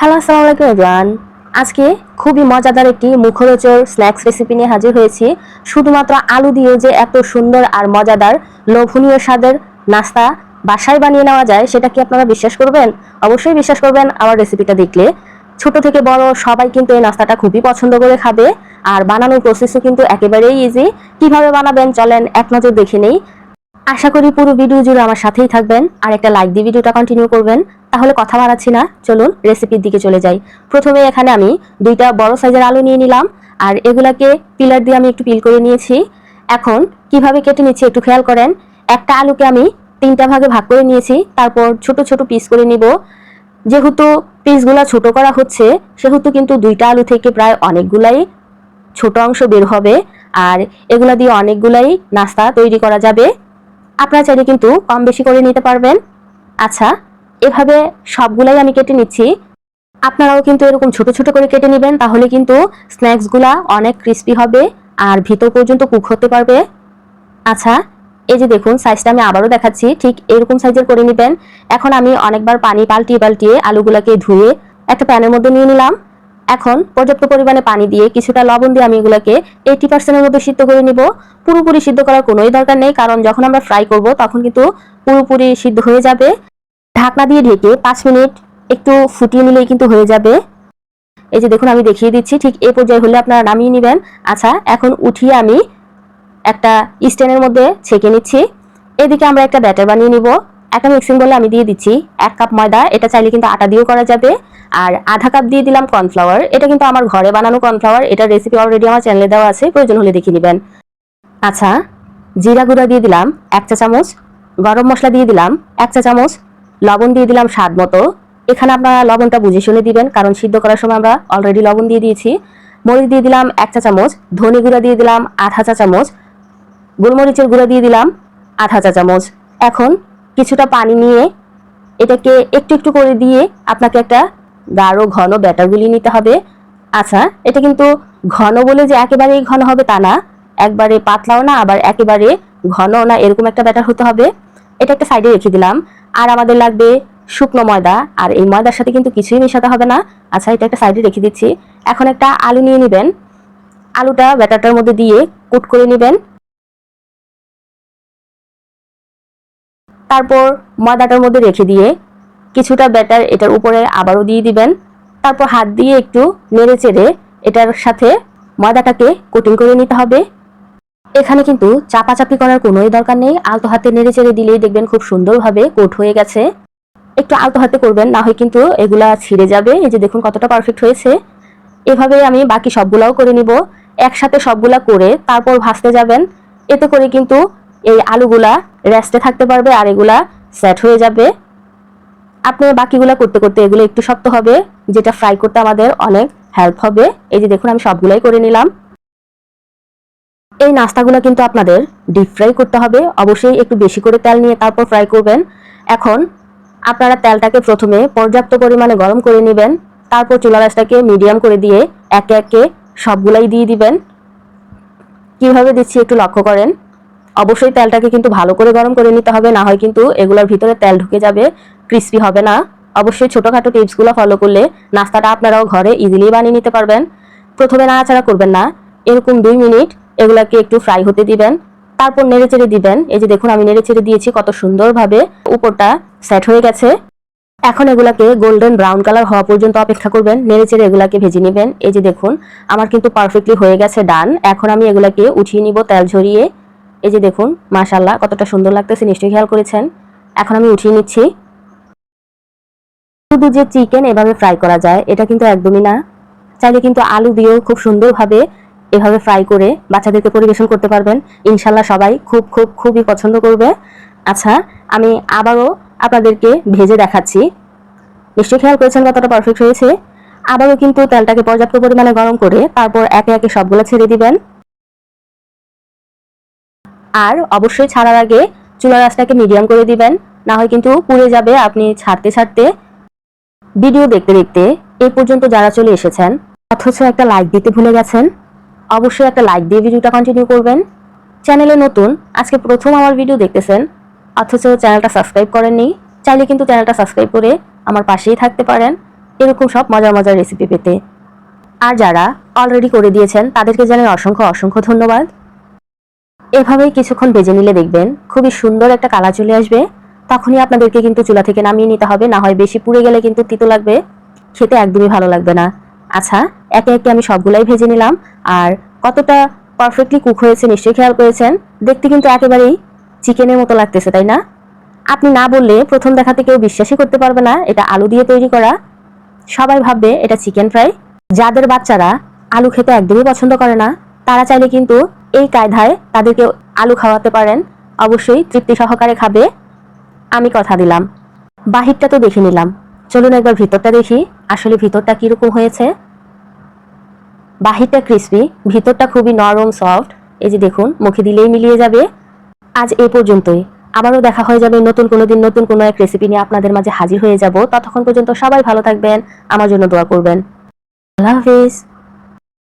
Hello আসসালামু আলাইকুম everyone. আজকে খুবই মজাদার একটি মুখরোচর স্ন্যাক্স রেসিপি নিয়ে হাজির হয়েছি। শুধুমাত্র আলু দিয়ে যে এত সুন্দর আর মজাদার লোভনীয় স্বাদের নাস্তা বাসায় বানিয়ে নেওয়া যায়, সেটা কি আপনারা বিশ্বাস করবেন? অবশ্যই বিশ্বাস করবেন, আমার রেসিপিটা দেখলে। ছোট থেকে বড় সবাই কিন্তু এই নাস্তাটা খুবই পছন্দ করে খাবে। আর বানানোর প্রসেসও কিন্তু একেবারেই ইজি কীভাবে বানাবেন চলেন এক নজর দেখে নেই। আশা করি পুরো ভিডিও জুড়ে আমার সাথেই থাকবেন। আর একটা লাইক দিয়ে ভিডিওটা কন্টিনিউ করবেন। তাহলে কথা বাড়াচ্ছি না। চলুন রেসিপির দিকে চলে যাই। প্রথমে এখানে আমি দুইটা বড় সাইজের আলু নিয়ে নিলাম। আর এগুলাকে পিলার দিয়ে আমি একটু পিল করে নিয়েছি। এখন কীভাবে কেটে নিচ্ছি একটু খেয়াল করেন। একটা আলুকে আমি তিনটা ভাগে ভাগ করে নিয়েছি। তারপর ছোট ছোট পিস করে নিব। যেহেতু পিসগুলা ছোট করা হচ্ছে, সেহেতু কিন্তু দুইটা আলু থেকে প্রায় অনেকগুলাই ছোট অংশ বের হবে। আর এগুলা দিয়ে অনেকগুলাই নাস্তা তৈরি করা যাবে। আপনারা চাইলে কিন্তু কম বেশি করে নিতে পারবেন। আচ্ছা এভাবে সবগুলাই আমি কেটে নিচ্ছি। আপনারাও কিন্তু এরকম ছোট ছোট করে কেটে নেবেন, তাহলে কিন্তু স্ন্যাক্সগুলা অনেক ক্রিস্পি হবে আর ভিতর পর্যন্ত কুক হতে পারবে। আচ্ছা এই যে দেখুন সাইজটা আমি আবারও দেখাচ্ছি। ঠিক এরকম সাইজের করে নেবেন। এখন আমি অনেকবার পানি পাল্টিয়ে পাল্টিয়ে আলুগুলাকে ধুয়ে একটা প্যানের মধ্যে নিয়ে নিলাম। এখন পর্যাপ্ত পরিমাণে পানি দিয়ে কিছুটা লবণ দিয়ে আমি এগুলোকে এইটি পার্সেন্টের মধ্যে সিদ্ধ করে নিব। পুরোপুরি সিদ্ধ করার কোনোই দরকার নেই, কারণ যখন আমরা ফ্রাই করব তখন কিন্তু পুরোপুরি সিদ্ধ হয়ে যাবে। ঢাকনা দিয়ে ঢেকে পাঁচ মিনিট একটু ফুটিয়ে নিলেই কিন্তু হয়ে যাবে। এই যে দেখুন, আমি দেখিয়ে দিচ্ছি, ঠিক এই পর্যায়ে হলে আপনারা নামিয়ে নেবেন। আচ্ছা এখন উঠিয়ে আমি একটা স্ট্যান্ডের মধ্যে ছেঁকে নিচ্ছি। এদিকে আমরা একটা ব্যাটার বানিয়ে নিব। একটা মিক্সিং বলে আমি দিয়ে দিচ্ছি এক কাপ ময়দা, এটা চাইলে কিন্তু আটা দিয়েও করা যাবে। আর আধা কাপ দিয়ে দিলাম কর্নফ্লাওয়ার এটা কিন্তু আমার ঘরে বানানো কর্নফ্লাওয়ার এটার রেসিপি অলরেডি আমার চ্যানেলে দেওয়া আছে, প্রয়োজন হলে দেখে নেবেন। আচ্ছা জিরা গুঁড়া দিয়ে দিলাম এক চা চামচ, গরম মশলা দিয়ে দিলাম এক চা চামচ, লবণ দিয়ে দিলাম স্বাদ মতো। এখানে আপনারা লবণটা বুঝে শুনে দিবেন, কারণ সিদ্ধ করার সময় আমরা অলরেডি লবণ দিয়ে দিয়েছি। মরিচ দিয়ে দিলাম এক চা চামচ, ধনে গুঁড়া দিয়ে দিলাম আধা চা চামচ, গোলমরিচের গুঁড়া দিয়ে দিলাম আধা চা চামচ। এখন কিছুটা পানি নিয়ে এটাকে একটু একটু করে দিয়ে আপনাকে একটা গাঢ়, ঘন ব্যাটার গুলিয়ে নিতে হবে। আচ্ছা এটা কিন্তু ঘন বলে যে একেবারেই ঘন হবে তা না। একবারে পাতলাও না, আবার একেবারে ঘন না, এরকম একটা ব্যাটার হতে হবে। এটা একটা সাইডে রেখে দিলাম। আর আমাদের লাগবে শুকনো ময়দা। আর এই ময়দার সাথে কিন্তু কিছুই মেশাতে হবে না। আচ্ছা এটা একটা সাইডে রেখে দিচ্ছি। এখন একটা আলু নিয়ে নেবেন। আলুটা ব্যাটারটার মধ্যে দিয়ে কুট করে নেবেন। তারপর ময়দাটার মধ্যে রেখে দিয়ে কিছুটা ব্যাটার এটার উপরে আবারও দিয়ে দিবেন। তারপর হাত দিয়ে একটু নেড়ে চেড়ে এটার সাথে ময়দাটাকে কোটিং করে নিতে হবে। এখানে কিন্তু চাপাচাপি করার কোনোই দরকার নেই। আলতো হাতে নেড়ে চেড়ে দিলেই দেখবেন খুব সুন্দরভাবে কোট হয়ে গেছে। একটু আলতো হাতে করবেন, না হয় কিন্তু এগুলা ছিঁড়ে যাবে। এই যে দেখুন কতটা পারফেক্ট হয়েছে। এভাবে আমি বাকি সবগুলাও করে নিব। একসাথে সবগুলা করে তারপর ভাসতে যাবেন। এতে করে কিন্তু এই আলুগুলা রেস্টে থাকতে পারবে আর এগুলা সেট হয়ে যাবে। আপনি বাকিগুলো করতে করতে এগুলো একটু শক্ত হবে, যেটা ফ্রাই করতে আমাদের অনেক হেল্প হবে। এই যে দেখুন, আমি সবগুলাই করে নিলাম। এই নাস্তাগুলো কিন্তু আপনাদের ডিপ ফ্রাই করতে হবে। অবশ্যই একটু বেশি করে তেল নিয়ে তারপর ফ্রাই করবেন। এখন আপনারা তেলটাকে প্রথমে পর্যাপ্ত পরিমাণে গরম করে নেবেন। তারপর চুলা রাসটাকে মিডিয়াম করে দিয়ে একে একে সবগুলাই দিয়ে দিবেন। কীভাবে দিচ্ছি একটু লক্ষ্য করেন। অবশ্যই তেলটাকে কিন্তু ভালো করে গরম করে নিতে হবে, না হয় কিন্তু এগুলোর ভিতরে তেল ঢুকে যাবে। ক্রিস্পি হবে না। অবশ্যই ছোটোখাটো টিপসগুলো ফলো করলে নাস্তাটা আপনারাও ঘরে ইজিলি বানিয়ে নিতে পারবেন। প্রথমে নাড়াচাড়া করবেন না। এরকম দুই মিনিট এগুলাকে একটু ফ্রাই হতে দিবেন। তারপর নেড়ে চেড়ে দিবেন। এই যে দেখুন, আমি নেড়ে চেড়ে দিয়েছি কত সুন্দরভাবে। উপরটা সেট হয়ে গেছে। এখন এগুলাকে গোল্ডেন ব্রাউন কালার হওয়া পর্যন্ত অপেক্ষা করবেন। নেড়ে চেড়ে এগুলাকে ভেজে নেবেন। এই যে দেখুন, আমার কিন্তু পারফেক্টলি হয়ে গেছে ডান এখন আমি এগুলাকে উঠিয়ে নিব তেল ঝরিয়ে। এই যে দেখুন মাশাল্লাহ কতটা সুন্দর লাগতেছে, নিশ্চয়ই খেয়াল করেছেন। এখন আমি উঠিয়ে নিচ্ছি। শুধু যে চিকেন এভাবে ফ্রাই করা যায়, এটা কিন্তু একদমই না। চাইলে কিন্তু আলু দিয়েও খুব সুন্দরভাবে এভাবে ফ্রাই করে বাচ্চাদেরকে পরিবেশন করতে পারবেন। ইনশাল্লাহ সবাই খুব খুব, খুবই পছন্দ করবে। আচ্ছা আমি আবারও আপনাদেরকে ভেজে দেখাচ্ছি। নিশ্চয়ই খেয়াল করেছেন কতটা পারফেক্ট হয়েছে? আবারও কিন্তু তেলটাকে পর্যাপ্ত পরিমাণে গরম করে তারপর একে একে সবগুলো ছেড়ে দিবেন। আর অবশ্যই ছাড়ার আগে চুলার আঁচটাকে মিডিয়াম করে দিবেন। না হয় কিন্তু পুড়ে যাবে, আপনি ছাড়তে ছাড়তে ভিডিও দেখতে দেখতে এই পর্যন্ত যারা চলে এসেছেন, অথচ একটা লাইক দিতে ভুলে গেছেন, অবশ্যই একটা লাইক দিয়ে ভিডিওটা কন্টিনিউ করবেন। চ্যানেলে নতুন, আজকে প্রথম আমার ভিডিও দেখতেছেন, অথচ চ্যানেলটা সাবস্ক্রাইব করেননি, চাইলে কিন্তু চ্যানেলটা সাবস্ক্রাইব করে আমার পাশেই থাকতে পারেন, এরকম সব মজার মজার রেসিপি পেতে। আর যারা অলরেডি করে দিয়েছেন, তাদেরকে জানাই অসংখ্য অসংখ্য ধন্যবাদ। এভাবেই কিছুক্ষণ বেজে নিলে দেখবেন, খুবই সুন্দর একটা কালা চলে আসবে। তখনই আপনাদেরকে কিন্তু চুলা থেকে নামিয়ে নিতে হবে। না হয় বেশি পুড়ে গেলে কিন্তু তিতো লাগবে। খেতে একদমই ভালো লাগবে না। আচ্ছা একে একে আমি সবগুলাই ভেজে নিলাম। আর কতটা পারফেক্টলি কুক হয়েছে নিশ্চয়ই খেয়াল করেছেন? দেখতে কিন্তু একেবারেই চিকেনের মতো লাগতেছে, তাই না? আপনি না বললে প্রথম দেখাতে কেউ বিশ্বাসই করতে পারবে না এটা আলু দিয়ে তৈরি করা। সবাই ভাববে এটা চিকেন ফ্রাই। যাদের বাচ্চারা আলু খেতে একদমই পছন্দ করে না, তারা চাইলে কিন্তু এই কায়দায় তাদেরকে আলু খাওয়াতে পারেন। অবশ্যই তৃপ্তি সহকারে খাবে। আমি কথা দিলাম। বাহিরটা তো দেখে নিলাম। চলুন একবার ভিতরটা দেখি, আসলে ভিতরটা কীরকম হয়েছে? বাহিরটা ক্রিস্পি ভিতরটা খুবই নরম সফট এই যে দেখুন, মুখে দিলেই মিলিয়ে যাবে। আজ এই পর্যন্তই। আবারও দেখা হয়ে যাবে নতুন কোনো দিন নতুন কোনো এক রেসিপি নিয়ে আপনাদের মাঝে হাজির হয়ে যাব। ততক্ষণ পর্যন্ত সবাই ভালো থাকবেন, আমার জন্য দোয়া করবেন। আল্লাহ হাফিজ।